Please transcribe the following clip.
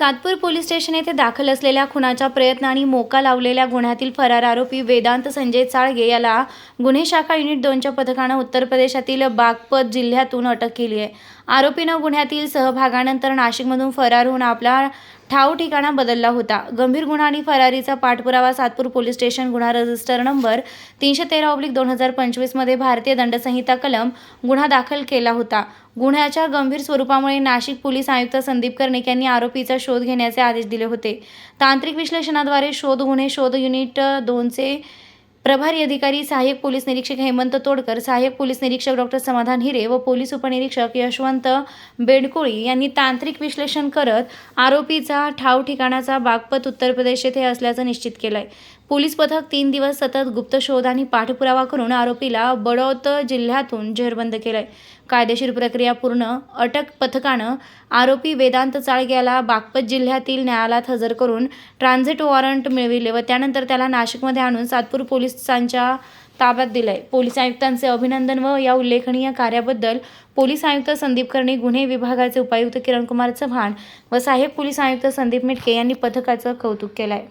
Satpur police station येथे दाखल असलेल्या खुनाच्या प्रयत्न आणि मोका लावलेल्या गुन्ह्यातील फरार आरोपी वेदांत संजय चाळगे याला गुन्हे शाखा युनिट दोनच्या पथकानं उत्तर प्रदेशातील बागपत जिल्ह्यातून अटक केली आहे. आरोपीनं गुन्ह्यातील सहभागानंतर नाशिकमधून फरार होऊन आपला ठाव ठिकाणा बदलला होता. गंभीर गुन्हा आणि फरारीचा पाठपुरावा सातपूर पोलीस स्टेशन गुन्हा रजिस्टर नंबर तीनशे तेरा ऑब्लिक दोन हजार पंचवीसमध्ये भारतीय दंडसंहिता कलम गुन्हा दाखल केला होता. गुन्ह्याच्या गंभीर स्वरूपामुळे नाशिक पोलीस आयुक्त संदीप कर्णिक यांनी आरोपीचा शोध घेण्याचे आदेश दिले होते. तांत्रिक विश्लेषणाद्वारे शोध गुन्हे शोध युनिट दोनचे प्रभारी अधिकारी सहाय्यक पोलीस निरीक्षक हेमंत तोडकर सहाय्यक पोलीस निरीक्षक डॉक्टर समाधान हिरे व पोलीस उपनिरीक्षक यशवंत बेडकोळी यांनी तांत्रिक विश्लेषण करत आरोपीचा ठाव ठिकाणाचा बागपत उत्तर प्रदेश येथे असल्याचं निश्चित केलंय. पोलीस पथक तीन दिवस सतत गुप्त शोध आणि पाठपुरावा करून आरोपीला बडौत जिल्ह्यातून जेरबंद केलंय. कायदेशीर प्रक्रिया पूर्ण अटक पथकानं आरोपी वेदांत चाळगे याला बागपत जिल्ह्यातील न्यायालयात हजर करून ट्रान्झिट वॉरंट मिळविले व त्यानंतर त्याला नाशिकमध्ये आणून सातपूर पोलिसांच्या ताब्यात दिलंय. पोलीस आयुक्तांचे अभिनंदन व या उल्लेखनीय कार्याबद्दल पोलीस आयुक्त संदीप कर्णी गुन्हे विभागाचे उपायुक्त किरणकुमार चव्हाण व सहाय्यक पोलीस आयुक्त संदीप मिटके यांनी पथकाचं कौतुक केलंय.